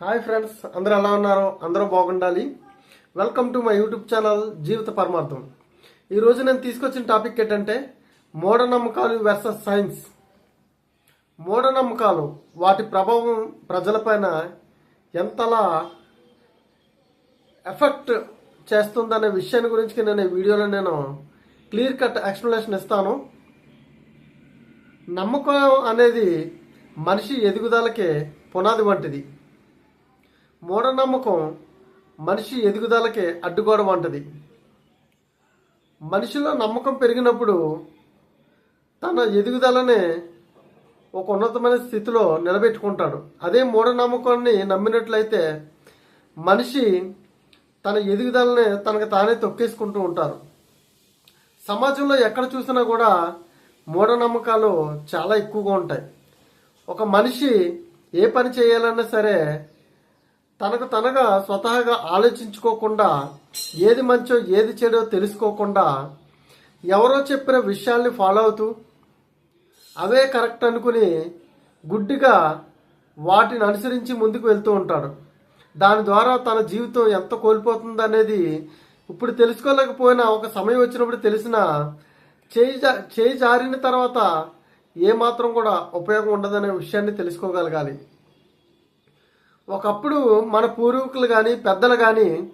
Hi friends అందరూ ఎలా ఉన్నారు? అందరూ బాగుండాలి. Welcome to my YouTube channel జీవిత పరమార్థం. ఈరోజు నేను తీసుకొచ్చిన టాపిక్ ఏంటంటే మూఢనమ్మకాలు వర్సెస్ సైన్స్ మూఢనమ్మకాలు వాటి ప్రభావం ప్రజలపైన ఎంతలా ఎఫెక్ట్ చేస్తుందనే విషయాన్ని గురించి నేను ఈ వీడియోలో నేను క్లియర్ కట్ ఎక్స్ప్లెనేషన్ ఇస్తాను. నమ్మకం అనేది మనిషి ఎదుగుదలకే పునాది వంటిది. మూఢనమ్మకం మనిషి ఎదుగుదలకే అడ్డుగోడ వంటిది. మనిషిలో నమ్మకం పెరిగినప్పుడు తన ఎదుగుదలనే ఒక ఉన్నతమైన స్థితిలో నిలబెట్టుకుంటాడు. అదే మూఢనమ్మకాన్ని నమ్మినట్లయితే మనిషి తన ఎదుగుదలని తనకు తానే తొక్కేసుకుంటూ ఉంటారు. సమాజంలో ఎక్కడ చూసినా కూడా మూఢనమ్మకాలు చాలా ఎక్కువగా ఉంటాయి. ఒక మనిషి ఏ పని చేయాలన్నా సరే తనకు తనగా స్వతహాగా ఆలోచించుకోకుండా ఏది మంచో ఏది చెడో తెలుసుకోకుండా ఎవరో చెప్పిన విషయాల్ని ఫాలో అవుతూ అవే కరెక్ట్ అనుకుని గుడ్డిగా వాటిని అనుసరించి ముందుకు వెళ్తూ ఉంటాడు. దాని ద్వారా తన జీవితం ఎంత కోల్పోతుంది అనేది ఇప్పుడు తెలుసుకోలేకపోయినా ఒక సమయం వచ్చినప్పుడు తెలిసిన చేయి జా- చేయి జారిన తర్వాత ఏమాత్రం కూడా ఉపయోగం ఉండదనే విషయాన్ని తెలుసుకోగలగాలి. ఒకప్పుడు మన పూర్వీకులు కానీ పెద్దలు కానీ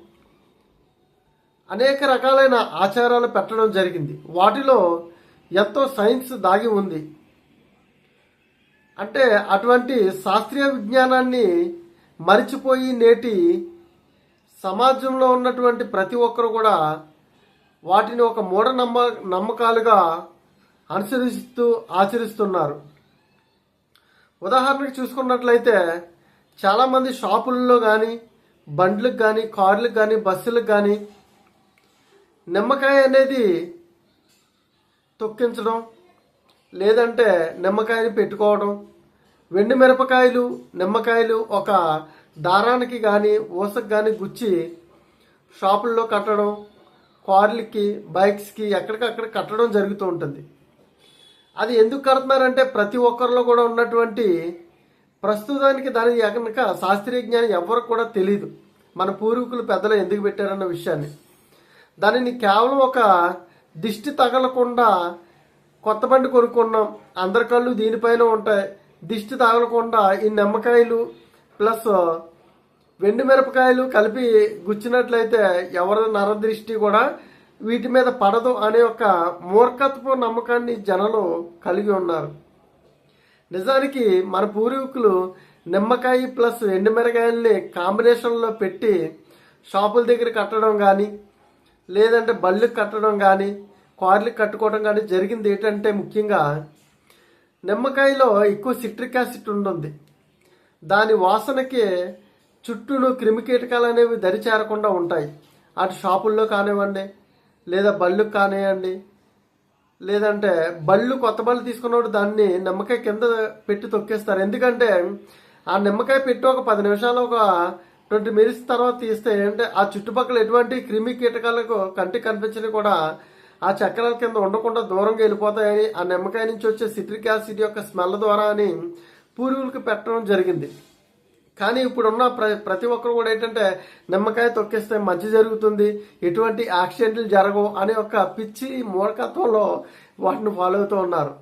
అనేక రకాలైన ఆచారాలు పెట్టడం జరిగింది. వాటిలో ఎంతో సైన్స్ దాగి ఉంది. అంటే అటువంటి శాస్త్రీయ విజ్ఞానాన్ని మరిచిపోయి నేటి సమాజంలో ఉన్నటువంటి ప్రతి ఒక్కరు కూడా వాటిని ఒక మూఢ నమ్మ నమ్మకాలుగా అనుసరిస్తూ ఆచరిస్తున్నారు. ఉదాహరణకు చూసుకున్నట్లయితే చాలామంది షాపుల్లో కానీ బండ్లకు కానీ కార్లకు కానీ బస్సులకు కానీ నిమ్మకాయ అనేది తొక్కించడం లేదంటే నిమ్మకాయని పెట్టుకోవడం వెండి మిరపకాయలు నిమ్మకాయలు ఒక దారానికి కానీ ఊసకు కానీ గుచ్చి షాపుల్లో కట్టడం కార్లకి బైక్స్కి ఎక్కడికక్కడ కట్టడం జరుగుతూ ఉంటుంది. అది ఎందుకు కడుతున్నారంటే ప్రతి ఒక్కరిలో కూడా ఉన్నటువంటి ప్రస్తుతానికి దాని కనుక శాస్త్రీయ జ్ఞానం ఎవరికి కూడా తెలియదు మన పూర్వీకులు పెద్దలు ఎందుకు పెట్టారన్న విషయాన్ని. దానిని కేవలం ఒక దిష్టి తగలకుండా కొత్త బండి కొనుక్కున్నాం. అందరి కళ్ళు దీనిపైన ఉంటాయి. దిష్టి తగలకుండా ఈ నిమ్మకాయలు ప్లస్ వెండి మిరపకాయలు కలిపి గుచ్చినట్లయితే ఎవరి నరదృష్టి కూడా వీటి మీద పడదు అనే ఒక మూర్ఖత్వ నమ్మకాన్ని జనాలు కలిగి ఉన్నారు. నిజానికి మన పూర్వీకులు నిమ్మకాయ ప్లస్ ఎండుమిరకాయల్ని కాంబినేషన్లో పెట్టి షాపుల దగ్గర కట్టడం కానీ లేదంటే బళ్ళు కట్టడం కానీ కార్లు కట్టుకోవడం కానీ జరిగింది ఏంటంటే ముఖ్యంగా నిమ్మకాయలో ఎక్కువ సిట్రిక్ యాసిడ్ ఉంటుంది. దాని వాసనకి చుట్టూను క్రిమికీటకాలు అనేవి దరి చేరకుండా ఉంటాయి. అటు షాపుల్లో కానివ్వండి లేదా బళ్ళకు కానివ్వండి లేదంటే బళ్ళు కొత్త బళ్ళు తీసుకున్నప్పుడు దాన్ని నిమ్మకాయ కింద పెట్టి తొక్కేస్తారు. ఎందుకంటే ఆ నిమ్మకాయ పెట్టి ఒక పది నిమిషాలు ఒక ట్వంటీ మినిట్స్ తర్వాత తీస్తే అంటే ఆ చుట్టుపక్కల ఎటువంటి క్రిమి కీటకాలకు కంటికి కనిపించని కూడా ఆ చక్రాల కింద ఉండకుండా దూరంగా వెళ్ళిపోతాయని ఆ నిమ్మకాయ నుంచి వచ్చే సిట్రిక్ యాసిడ్ యొక్క స్మెల్ ద్వారా అని పూర్వీకులకు పెట్టడం జరిగింది. కానీ ఇప్పుడున్న ప్ర ప్రతి ఒక్కరు కూడా ఏంటంటే నిమ్మకాయ తొక్కేస్తే మంచి జరుగుతుంది ఎటువంటి యాక్సిడెంట్లు జరగవు అనే ఒక పిచ్చి మూలకత్వంలో వాటిని ఫాలో అవుతూ ఉన్నారు.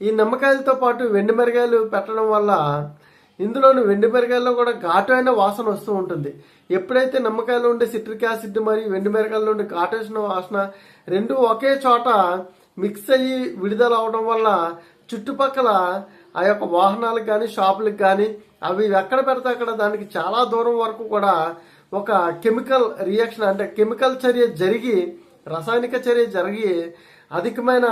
ఈ నిమ్మకాయలతో పాటు వెండి మిరగాయలు పెట్టడం వల్ల ఇందులోని వెండి మిరగాయల్లో కూడా ఘాటు అయిన వాసన వస్తూ ఉంటుంది. ఎప్పుడైతే నిమ్మకాయలో ఉండే సిట్రిక్ యాసిడ్ మరియు వెండి మిరగాయల్లో ఉండే ఘాటు వేసిన వాసన రెండు ఒకే చోట మిక్స్ అయ్యి విడుదల అవడం వల్ల చుట్టుపక్కల ఆ యొక్క వాహనాలకు కానీ షాపులకు కానీ అవి ఎక్కడ పెడితే అక్కడ దానికి చాలా దూరం వరకు కూడా ఒక కెమికల్ రియాక్షన్ అంటే కెమికల్ చర్య జరిగి రసాయనిక చర్య జరిగి అధికమైన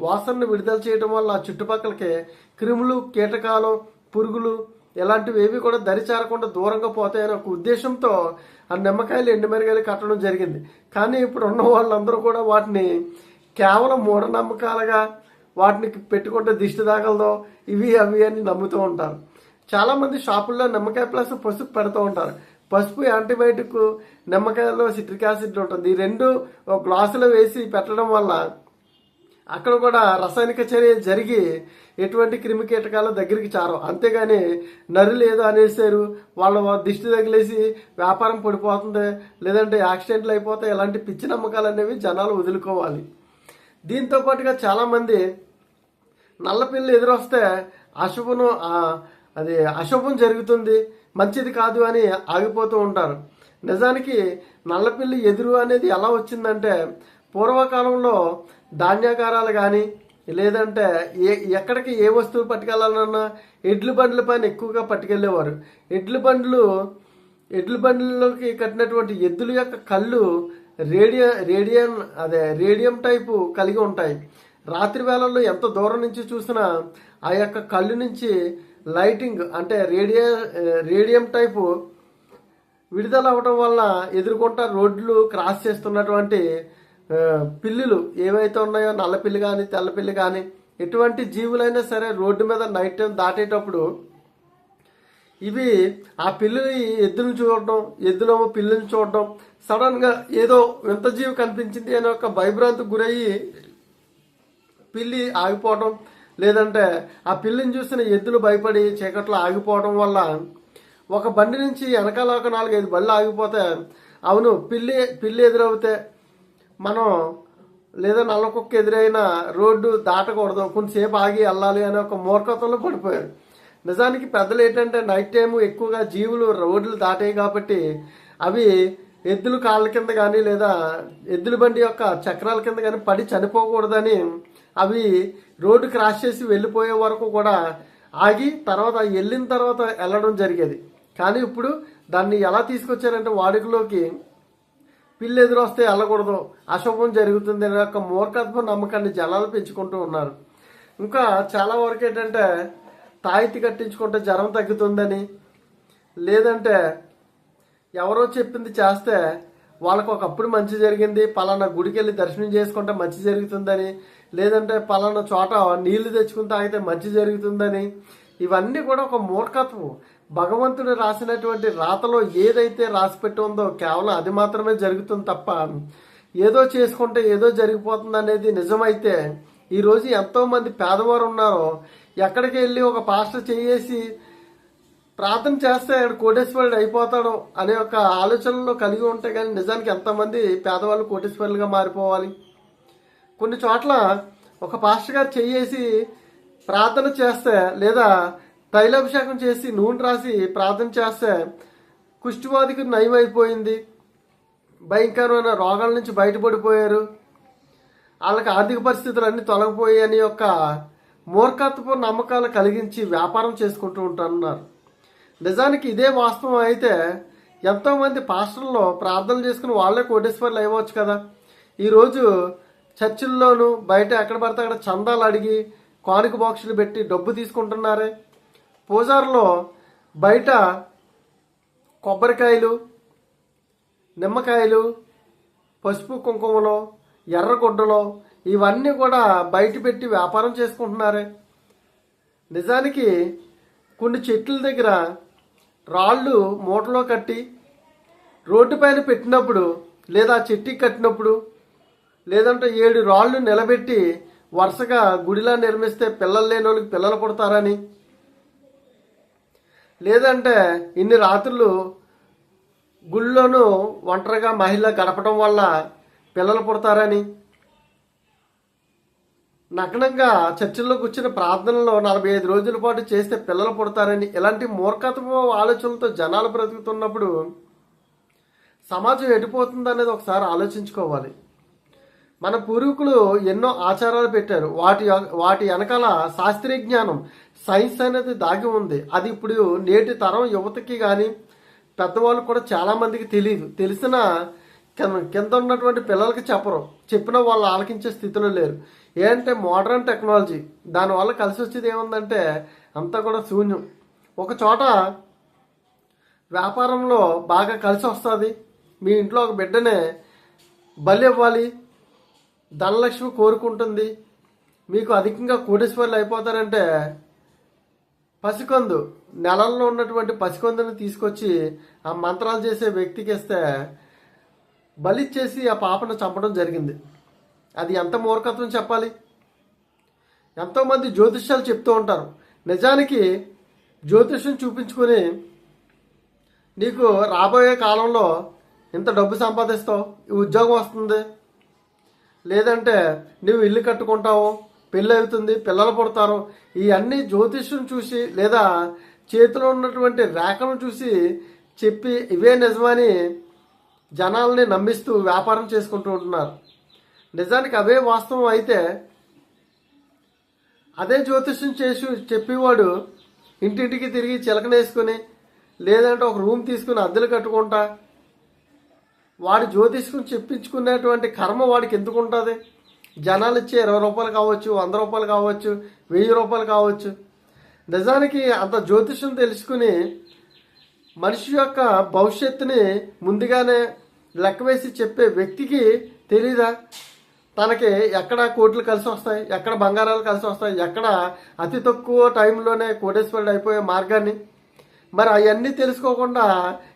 వాసనను విడుదల చేయడం వల్ల చుట్టుపక్కలకి క్రిములు కీటకాలు పురుగులు ఇలాంటివి ఏవి కూడా దరిచేరకుండా దూరంగా పోతాయని ఒక ఉద్దేశంతో ఆ నిమ్మకాయలు ఎండుమిరగాయలు కట్టడం జరిగింది. కానీ ఇప్పుడు ఉన్న వాళ్ళందరూ కూడా వాటిని కేవలం మూఢనమ్మకాలుగా వాటిని పెట్టుకుంటే దిష్టి తాగలదో ఇవి అవి అని నమ్ముతూ ఉంటారు. చాలా మంది షాపుల్లో నిమ్మకాయ ప్లస్ పసుపు పెడుతూ ఉంటారు. పసుపు యాంటీబయాటిక్ నిమ్మకాయలో సిట్రిక్ యాసిడ్ ఉంటుంది. ఈ రెండు ఒక గ్లాసులో వేసి పెట్టడం వల్ల అక్కడ కూడా రసాయనిక చర్య జరిగి ఎటువంటి క్రిమి కీటకాలు దగ్గరికి చారు అంతేగాని నరులు ఏదో అనేసారు. వాళ్ళ దిష్టి తగిలేసి వ్యాపారం పడిపోతుంది. లేదంటే యాక్సిడెంట్లు అయిపోతే ఇలాంటి పిచ్చి నమ్మకాలు అనేవి జనాలు వదులుకోవాలి. దీంతో పాటుగా చాలామంది నల్లపిల్లి ఎదురొస్తే అశుభను అది అశుభం జరుగుతుంది మంచిది కాదు అని ఆగిపోతూ ఉంటారు. నిజానికి నల్లపిల్లి ఎదురు అనేది ఎలా వచ్చిందంటే పూర్వకాలంలో ధాన్యాగారాలు కానీ లేదంటే ఏ ఎక్కడికి ఏ వస్తువు పట్టుకెళ్ళాలన్నా ఎడ్ల బండ్ల పైన ఎక్కువగా పట్టుకెళ్ళేవారు ఎడ్ల బండ్లు ఎడ్ల బండ్లలోకి కట్టినటువంటి ఎద్దుల యొక్క కళ్ళు రేడియో రేడియం అదే రేడియం టైపు కలిగి ఉంటాయి. రాత్రి వేళల్లో ఎంత దూరం నుంచి చూసినా ఆ యొక్క కళ్ళు నుంచి లైటింగ్ అంటే రేడియో రేడియం టైపు విడుదల అవడం వల్ల ఎదుర్కొంటా రోడ్లు క్రాస్ చేస్తున్నటువంటి పిల్లులు ఏవైతే ఉన్నాయో నల్ల పిల్లి కానీ తెల్ల పిల్లి కానీ ఎటువంటి జీవులైనా సరే రోడ్డు మీద నైట్ టైం దాటేటప్పుడు ఇవి ఆ పిల్లని ఎద్దును చూడటం ఎద్దులమో పిల్లని చూడటం సడన్గా ఏదో వింత జీవి కనిపించింది అనే ఒక భయభ్రాంతికి గురయ్యి పిల్లి ఆగిపోవటం. లేదంటే ఆ పిల్లిని చూసిన ఎద్దులు భయపడి చీకట్లో ఆగిపోవడం వల్ల ఒక బండి నుంచి వెనకాల ఒక నాలుగైదు బళ్ళు ఆగిపోతే అవును పిల్లి పిల్లి ఎదురవుతే మనం లేదా నల్ల కుక్క ఎదురైన రోడ్డు దాటకూడదు. కొంతసేపు ఆగి వెళ్ళాలి అనే ఒక మూర్ఖత్వంలో పడిపోయారు. నిజానికి పెద్దలు ఏంటంటే నైట్ టైం ఎక్కువగా జీవులు రోడ్లు దాటాయి కాబట్టి అవి ఎద్దులు కాళ్ళ కింద కానీ లేదా ఎద్దుల బండి యొక్క చక్రాల కింద కానీ పడి చనిపోకూడదని అవి రోడ్డు క్రాస్ చేసి వెళ్ళిపోయే వరకు కూడా ఆగి తర్వాత వెళ్ళిన తర్వాత వెళ్ళడం జరిగేది. కానీ ఇప్పుడు దాన్ని ఎలా తీసుకొచ్చారంటే వాడుకలోకి పిల్లి ఎదురొస్తే వెళ్ళకూడదు అశుభం జరుగుతుంది అనే యొక్క మూర్ఖత్వ నమ్మకాన్ని జనాలు పెంచుకుంటూ ఉన్నారు. ఇంకా చాలా వరకు ఏంటంటే తాయితి కట్టించుకుంటే జ్వరం తగ్గుతుందని. లేదంటే ఎవరో చెప్పింది చేస్తే వాళ్ళకు ఒకప్పుడు మంచి జరిగింది పలానా గుడికి వెళ్ళి దర్శనం చేసుకుంటే మంచి జరుగుతుందని. లేదంటే పలానా చోట నీళ్ళు తెచ్చుకుని తాగితే మంచి జరుగుతుందని. ఇవన్నీ కూడా ఒక మూర్ఖత్వం. భగవంతుడు రాసినటువంటి రాతలో ఏదైతే రాసి పెట్టి ఉందో కేవలం అది మాత్రమే జరుగుతుంది తప్ప ఏదో చేసుకుంటే ఏదో జరిగిపోతుంది అనేది నిజమైతే ఈరోజు ఎంతోమంది పేదవారు ఉన్నారో ఎక్కడికి వెళ్ళి ఒక పాస్టర్ చేసి ప్రార్థన చేస్తే ఆయన కోటేశ్వరుడు అయిపోతాడు అనే ఒక ఆలోచనలో కలిగి ఉంటే కానీ నిజానికి ఎంతమంది పేదవాళ్ళు కోటేశ్వరులుగా మారిపోవాలి. కొన్ని చోట్ల ఒక పాస్టర్ గారు చెయ్యేసి ప్రార్థన చేస్తే లేదా తైలాభిషేకం చేసి నూనె రాసి ప్రార్థన చేస్తే కుష్టివాదికి నయమైపోయింది. భయంకరమైన రోగాల నుంచి బయటపడిపోయారు. వాళ్ళకి ఆర్థిక పరిస్థితులు అన్నీ తొలగిపోయాయి అని యొక్క మూర్ఖత్వపు నమ్మకాలు కలిగించి వ్యాపారం చేసుకుంటూ ఉంటున్నారు నిజానికి ఇదే వాస్తవం అయితే ఎంతోమంది పాస్టర్లో ప్రార్థనలు చేసుకుని వాళ్ళే కోటేశ్వర్లు అయ్యవచ్చు కదా. ఈరోజు చర్చిల్లోనూ బయట ఎక్కడ పడితే అక్కడ చందాలు అడిగి కానుక బాక్సులు పెట్టి డబ్బు తీసుకుంటున్నారే. పూజారులో బయట కొబ్బరికాయలు నిమ్మకాయలు పసుపు కుంకుమలో ఎర్రగుడ్డలో ఇవన్నీ కూడా బయట పెట్టి వ్యాపారం చేసుకుంటున్నారే? నిజానికి కొన్ని చెట్ల దగ్గర రాళ్ళు మూటలో కట్టి రోడ్డు పైన పెట్టినప్పుడు లేదా చెట్టుకి కట్టినప్పుడు లేదంటే ఏడు రాళ్ళు నిలబెట్టి వరుసగా గుడిలా నిర్మిస్తే పిల్లలు లేని వాళ్ళకి పిల్లలు పుడతారని? లేదంటే ఇన్ని రాత్రులు గుళ్ళోనూ ఒంటరిగా మహిళ గడపడం వల్ల పిల్లలు పుడతారని? నగ్నంగా చర్చిల్లో కూర్చుని ప్రార్థనలో నలభై ఐదు రోజుల పాటు చేస్తే పిల్లలు పుడతారని ఇలాంటి మూర్ఖత్వ ఆలోచనలతో జనాలు బ్రతుకుతున్నప్పుడు సమాజం ఎడిపోతుంది అనేది ఒకసారి ఆలోచించుకోవాలి. మన పూర్వీకులు ఎన్నో ఆచారాలు పెట్టారు. వాటి వాటి వెనకాల శాస్త్రీయ జ్ఞానం సైన్స్ అనేది దాగి ఉంది. అది ఇప్పుడు నేటి తరం యువతకి కానీ పెద్దవాళ్ళు కూడా చాలామందికి తెలియదు తెలిసిన కింద- ఉన్నటువంటి పిల్లలకి చెప్పరు. చెప్పినా వాళ్ళు ఆలకించే స్థితిలో లేరు. ఏంటంటే మోడర్న్ టెక్నాలజీ. దానివల్ల కలిసి వచ్చేది ఏముందంటే అంతా కూడా శూన్యం. ఒక చోట వ్యాపారంలో బాగా కలిసి వస్తుంది. మీ ఇంట్లో ఒక బిడ్డనే బలి ఇవ్వాలి. ధనలక్ష్మి కోరుకుంటుంది. మీకు అధికంగా కోటేశ్వర్లు అయిపోతారంటే పసికందు. నెలల్లో ఉన్నటువంటి పసికందుని తీసుకొచ్చి ఆ మంత్రాలు చేసే వ్యక్తికి ఇస్తే బలిచ్చేసి ఆ పాపను చంపడం జరిగింది. అది ఎంత మూర్ఖత్వం చెప్పాలి? ఎంతోమంది జ్యోతిష్యాలు చెప్తూ ఉంటారు. నిజానికి జ్యోతిష్యం చూపించుకొని నీకు రాబోయే కాలంలో ఇంత డబ్బు సంపాదిస్తావు? ఈ ఉద్యోగం వస్తుంది. లేదంటే నువ్వు ఇల్లు కట్టుకుంటావు పెళ్ళి అవుతుంది పిల్లలు పుడతారు. ఇవన్నీ జ్యోతిష్యం చూసి లేదా చేతిలో ఉన్నటువంటి రేఖను చూసి చెప్పి ఇవే నిజమని జనాల్ని నమ్మిస్తూ వ్యాపారం చేసుకుంటూ ఉంటున్నారు. నిజానికి అవే వాస్తవం అయితే అదే జ్యోతిష్యం చేసి చెప్పేవాడు ఇంటింటికి తిరిగి చిలకనేసుకుని లేదంటే ఒక రూమ్ తీసుకుని అద్దెలు కట్టుకుంటా వాడు జ్యోతిష్యం చెప్పించుకునేటువంటి కర్మ వాడికి ఎందుకు ఉంటుంది? జనాలు ఇచ్చే ఇరవై రూపాయలు కావచ్చు వంద రూపాయలు కావచ్చు వెయ్యి రూపాయలు కావచ్చు. నిజానికి అంత జ్యోతిష్యం తెలుసుకుని మనిషి యొక్క భవిష్యత్తుని ముందుగానే లెక్క వేసి చెప్పే వ్యక్తికి తెలీదా? తనకి ఎక్కడ కోట్లు కలిసి వస్తాయి? ఎక్కడ బంగారాలు కలిసి వస్తాయి? ఎక్కడ అతి తక్కువ టైంలోనే కోటేశ్వరుడు అయిపోయే మార్గాన్ని? మరి అవన్నీ తెలుసుకోకుండా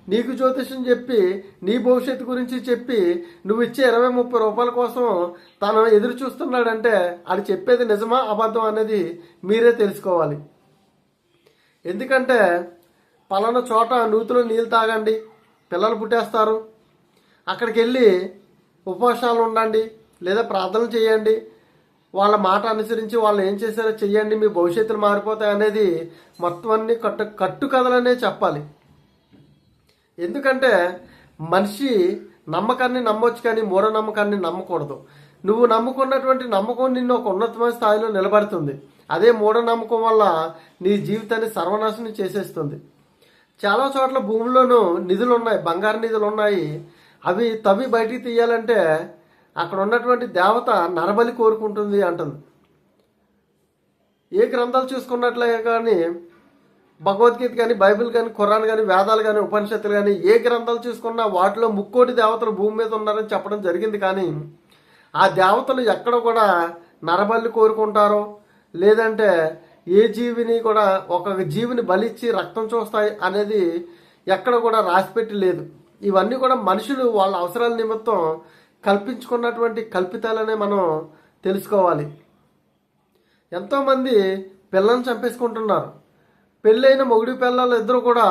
నీకు జ్యోతిష్యం చెప్పి నీ భవిష్యత్తు గురించి చెప్పి నువ్వు ఇచ్చే ఇరవై ముప్పై రూపాయల కోసం తను ఎదురు చూస్తున్నాడంటే అది చెప్పేది నిజమా అబద్ధం అనేది మీరే తెలుసుకోవాలి. ఎందుకంటే పలానా చోట నూతులు నీళ్ళు తాగండి పిల్లలు పుట్టేస్తారు. అక్కడికి వెళ్ళి ఉపవాసాలు ఉండండి లేదా ప్రార్థనలు చేయండి. వాళ్ళ మాట అనుసరించి వాళ్ళు ఏం చేశారో చెయ్యండి మీ భవిష్యత్తులు మారిపోతాయి అనేది మొత్తం అన్ని కట్టు కట్టుకథలనే చెప్పాలి. ఎందుకంటే మనిషి నమ్మకాన్ని నమ్మొచ్చు కానీ మూఢనమ్మకాన్ని నమ్మకూడదు. నువ్వు నమ్ముకున్నటువంటి నమ్మకం నిన్ను ఒక ఉన్నతమైన స్థాయిలో నిలబడుతుంది. అదే మూఢనమ్మకం వల్ల నీ జీవితాన్ని సర్వనాశనం చేసేస్తుంది. చాలా చోట్ల భూమిలోనూ నిధులు ఉన్నాయి బంగారు నిధులు ఉన్నాయి అవి తవ్వి బయటికి తీయాలంటే అక్కడ ఉన్నటువంటి దేవత నరబలి కోరుకుంటుంది అంటుంది. ఏ గ్రంథాలు చూసుకున్నట్లే కానీ భగవద్గీత కానీ బైబిల్ కానీ ఖురాన్ కానీ వేదాలు కానీ ఉపనిషత్తులు కానీ ఏ గ్రంథాలు చూసుకున్నా వాటిలో ముక్కోటి దేవతలు భూమి మీద ఉన్నారని చెప్పడం జరిగింది కానీ ఆ దేవతలు ఎక్కడ కూడా నరబలి కోరుకుంటారో లేదంటే ఏ జీవిని కూడా ఒక జీవిని బలిచ్చి రక్తం చూస్తాయి అనేది ఎక్కడ కూడా రాసిపెట్టి లేదు. ఇవన్నీ కూడా మనుషులు వాళ్ళ అవసరాల నిమిత్తం కల్పించుకున్నటువంటి కల్పితాలనే మనం తెలుసుకోవాలి. ఎంతోమంది పిల్లల్ని చంపేసుకుంటున్నారు. పెళ్ళైన మొగుడి పిల్లలు ఇద్దరు కూడా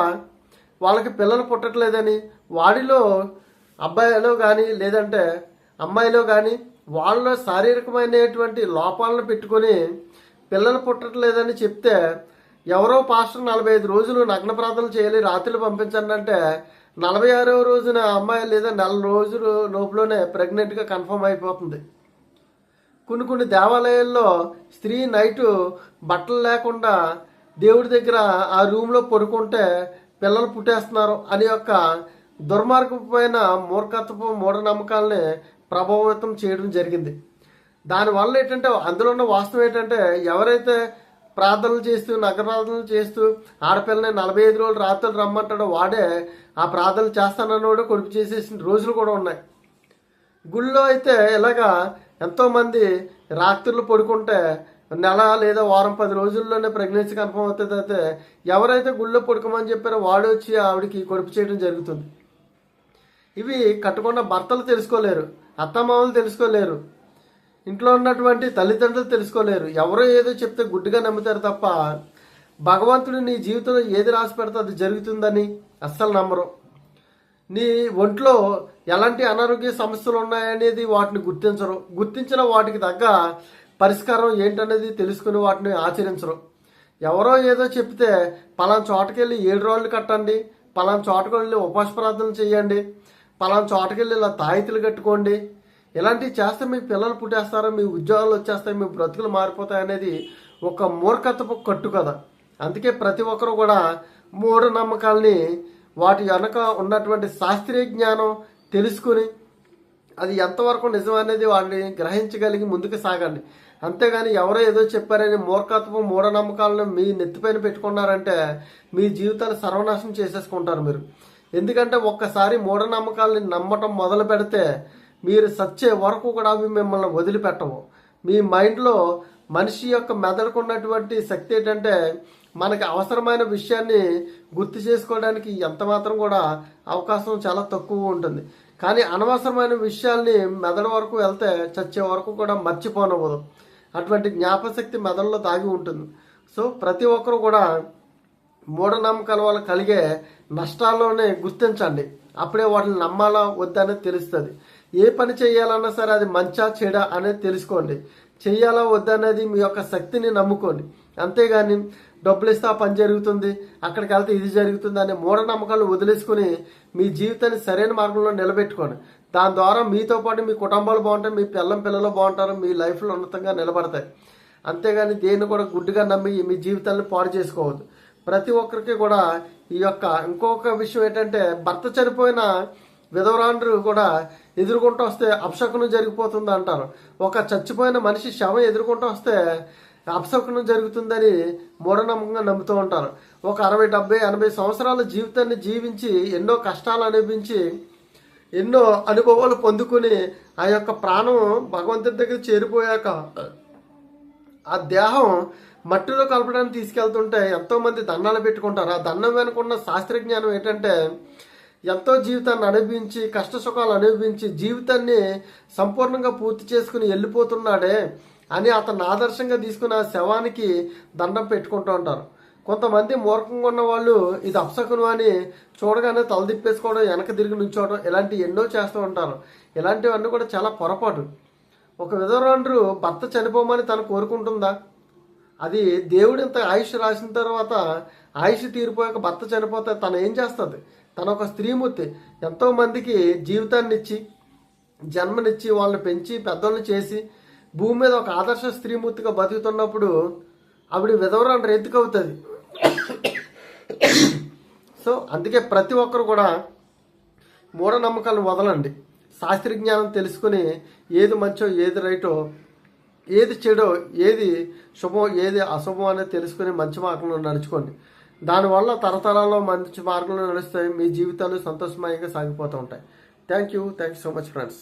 వాళ్ళకి పిల్లలు పుట్టట్లేదని వాడిలో అబ్బాయిలో కానీ లేదంటే అమ్మాయిలో కానీ వాళ్ళ శారీరకమైనటువంటి లోపాలను పెట్టుకొని పిల్లలు పుట్టట్లేదని చెప్తే ఎవరో పాస్టర్ నలభై ఐదు రోజులు నగ్న ప్రార్థనలు చేయాలి రాత్రులు పంపించండి అంటే నలభై ఆరవ రోజున అమ్మాయి లేదా నెల రోజులు లోపలనే ప్రెగ్నెంట్గా కన్ఫర్మ్ అయిపోతుంది. కొన్ని కొన్ని దేవాలయాల్లో స్త్రీ నైటు బట్టలు లేకుండా దేవుడి దగ్గర ఆ రూమ్లో పడుకుంటే పిల్లలు పుట్టేస్తున్నారు అని యొక్క దుర్మార్గమైన మూర్ఖత్వపు మూఢనమ్మకాలని ప్రభావితం చేయడం జరిగింది. దానివల్ల ఏంటంటే అందులో ఉన్న వాస్తవం ఏంటంటే ఎవరైతే ప్రార్థనలు చేస్తూ నగరాధనలు చేస్తూ ఆడపిల్లని నలభై ఐదు రోజులు రాత్రులు రమ్మంటాడు వాడే ఆ ప్రార్థనలు చేస్తానన్నోడు కొడుకు చేసేసిన రోజులు కూడా ఉన్నాయి. గుళ్ళో అయితే ఇలాగా ఎంతోమంది రాత్రులు పడుకుంటే నెల లేదా వారం పది రోజుల్లోనే ప్రెగ్నెన్సీ కన్ఫర్మ్ అవుతుంది అయితే ఎవరైతే గుళ్ళో పడుకోమని చెప్పారో వాడు వచ్చి ఆవిడకి కొడుపు చేయడం జరుగుతుంది. ఇవి కట్టుకున్న భర్తలు తెలుసుకోలేరు అత్తమామలు తెలుసుకోలేరు. ఇంట్లో ఉన్నటువంటి తల్లిదండ్రులు తెలుసుకోలేరు. ఎవరో ఏదో చెప్తే గుడ్డుగా నమ్ముతారు తప్ప భగవంతుడు నీ జీవితంలో ఏది రాసి పెడితే అది జరుగుతుందని అస్సలు నమ్మరు. నీ ఒంట్లో ఎలాంటి అనారోగ్య సమస్యలు ఉన్నాయనేది వాటిని గుర్తించరు. గుర్తించిన వాటికి తగ్గ పరిష్కారం ఏంటనేది తెలుసుకుని వాటిని ఆచరించరు. ఎవరో ఏదో చెప్తే పలానా చోటకెళ్ళి ఏడు రోజులు కట్టండి పలానా చోటకు వెళ్ళి ఉపవాస ప్రార్థనలు చేయండి పలానా చోటకెళ్ళి ఇలా తాయితీలు కట్టుకోండి ఇలాంటివి చేస్తే మీ పిల్లలు పుట్టేస్తారు మీ ఉద్యోగాలు వచ్చేస్తాయి మీ బ్రతుకులు మారిపోతాయి అనేది ఒక మూర్ఖతపు కట్టు కదా అందుకే ప్రతి ఒక్కరూ కూడా మూఢనమ్మకాలని వాటి వెనక ఉన్నటువంటి శాస్త్రీయ జ్ఞానం తెలుసుకుని అది ఎంతవరకు నిజం అనేది వాడిని గ్రహించగలిగి ముందుకు సాగండి. అంతేగాని ఎవరో ఏదో చెప్పారని మూర్ఖత్వం మూఢనమ్మకాలను మీ నెత్తిపైన పెట్టుకున్నారంటే మీ జీవితాన్ని సర్వనాశనం చేసేసుకుంటారు మీరు. ఎందుకంటే ఒక్కసారి మూఢనమ్మకాలని నమ్మటం మొదలు పెడితే మీరు సచ్చే వరకు కూడా అవి మిమ్మల్ని వదిలిపెట్టవు. మీ మైండ్లో మనిషి యొక్క మెదడుకు ఉన్నటువంటి శక్తి ఏంటంటే మనకి అవసరమైన విషయాన్ని గుర్తు చేసుకోవడానికి ఎంత మాత్రం కూడా అవకాశం చాలా తక్కువ ఉంటుంది. కానీ అనవసరమైన విషయాల్ని మెదడు వరకు వెళ్తే చచ్చే వరకు కూడా మర్చిపోనవ్వదు అటువంటి జ్ఞాపశక్తి మెదడులో దాగి ఉంటుంది. సో ప్రతి ఒక్కరు కూడా మూఢనమ్మకాల వల్ల కలిగే నష్టాల్లోనే గుర్తించండి. అప్పుడే వాటిని నమ్మాలా వద్దనేది తెలుస్తుంది. ఏ పని చేయాలన్నా సరే అది మంచా చెడా అనేది తెలుసుకోండి. చేయాలా వద్దనేది మీ యొక్క శక్తిని నమ్ముకోండి. అంతేగాని డబ్బులు ఇస్తే ఆ పని జరుగుతుంది అక్కడికి వెళ్తే ఇది జరుగుతుంది అనే మూఢనమ్మకాలు వదిలేసుకుని మీ జీవితాన్ని సరైన మార్గంలో నిలబెట్టుకోండి. దాని ద్వారా మీతో పాటు మీ కుటుంబాలు బాగుంటాయి మీ పిల్లం పిల్లలు బాగుంటారు మీ లైఫ్లో ఉన్నతంగా నిలబడతాయి. అంతేగాని దేన్ని కూడా గుడ్డుగా నమ్మి మీ జీవితాన్ని పాడు చేసుకోవద్దు. ప్రతి ఒక్కరికి కూడా ఈ యొక్క ఇంకొక విషయం ఏంటంటే భర్త చనిపోయిన విధవరాండ్రు కూడా ఎదుర్కొంటూ వస్తే అపశకునం జరిగిపోతుంది అంటారు. ఒక చచ్చిపోయిన మనిషి శవం ఎదుర్కొంటూ వస్తే అపశకునం జరుగుతుందని మూఢనమ్మకంగా నమ్ముతూ ఉంటారు. ఒక అరవై డెబ్బై ఎనభై సంవత్సరాల జీవితాన్ని జీవించి ఎన్నో కష్టాలు అనిపించి ఎన్నో అనుభవాలు పొందుకుని ఆ యొక్క ప్రాణం భగవంతుడి దగ్గర చేరిపోయాక ఆ దేహం మట్టిలో కలపడానికి తీసుకెళ్తుంటే ఎంతోమంది దండాలు పెట్టుకుంటారు. ఆ దండం వెనుకున్న శాస్త్రజ్ఞానం ఏంటంటే ఎంతో జీవితాన్ని అనుభవించి కష్ట సుఖాలు అనుభవించి జీవితాన్ని సంపూర్ణంగా పూర్తి చేసుకుని వెళ్ళిపోతున్నాడే అని అతను ఆదర్శంగా తీసుకుని ఆ శవానికి దండం పెట్టుకుంటూ ఉంటారు. కొంతమంది మూర్ఖంగా ఉన్న వాళ్ళు ఇది అప్సకును అని చూడగానే తలదిప్పేసుకోవడం వెనక తిరిగి నుంచోవడం ఇలాంటి ఎన్నో చేస్తూ ఉంటారు. ఇలాంటివన్నీ కూడా చాలా పొరపాటు. ఒక విధవరాండ్రు భర్త చనిపోమని తను కోరుకుంటుందా? అది దేవుడు ఇంత ఆయుష్ రాసిన తర్వాత ఆయుష్ తీరిపోయాక భర్త చనిపోతే తను ఏం చేస్తుంది? తన ఒక స్త్రీమూర్తి ఎంతో మందికి జీవితాన్ని ఇచ్చి జన్మనిచ్చి వాళ్ళని పెంచి పెద్దోళ్ళని చేసి భూమి మీద ఒక ఆదర్శ స్త్రీమూర్తిగా బతుకుతున్నప్పుడు ఆవిడ విధవరాలు ఎందుకు అవుతుంది సో అందుకే ప్రతి ఒక్కరు కూడా మూఢనమ్మకాలను వదలండి. శాస్త్రీయ జ్ఞానం తెలుసుకుని ఏది మంచో ఏది రైటో ఏది చెడో ఏది శుభం ఏది అశుభం అనేది తెలుసుకుని మంచి మార్గంలో నడుచుకోండి. దానివల్ల తరతరాల్లో మంచి మార్గంలో నడుస్తాయి మీ జీవితాలు సంతోషమయంగా సాగిపోతూ ఉంటాయి. Thank you thank you so much friends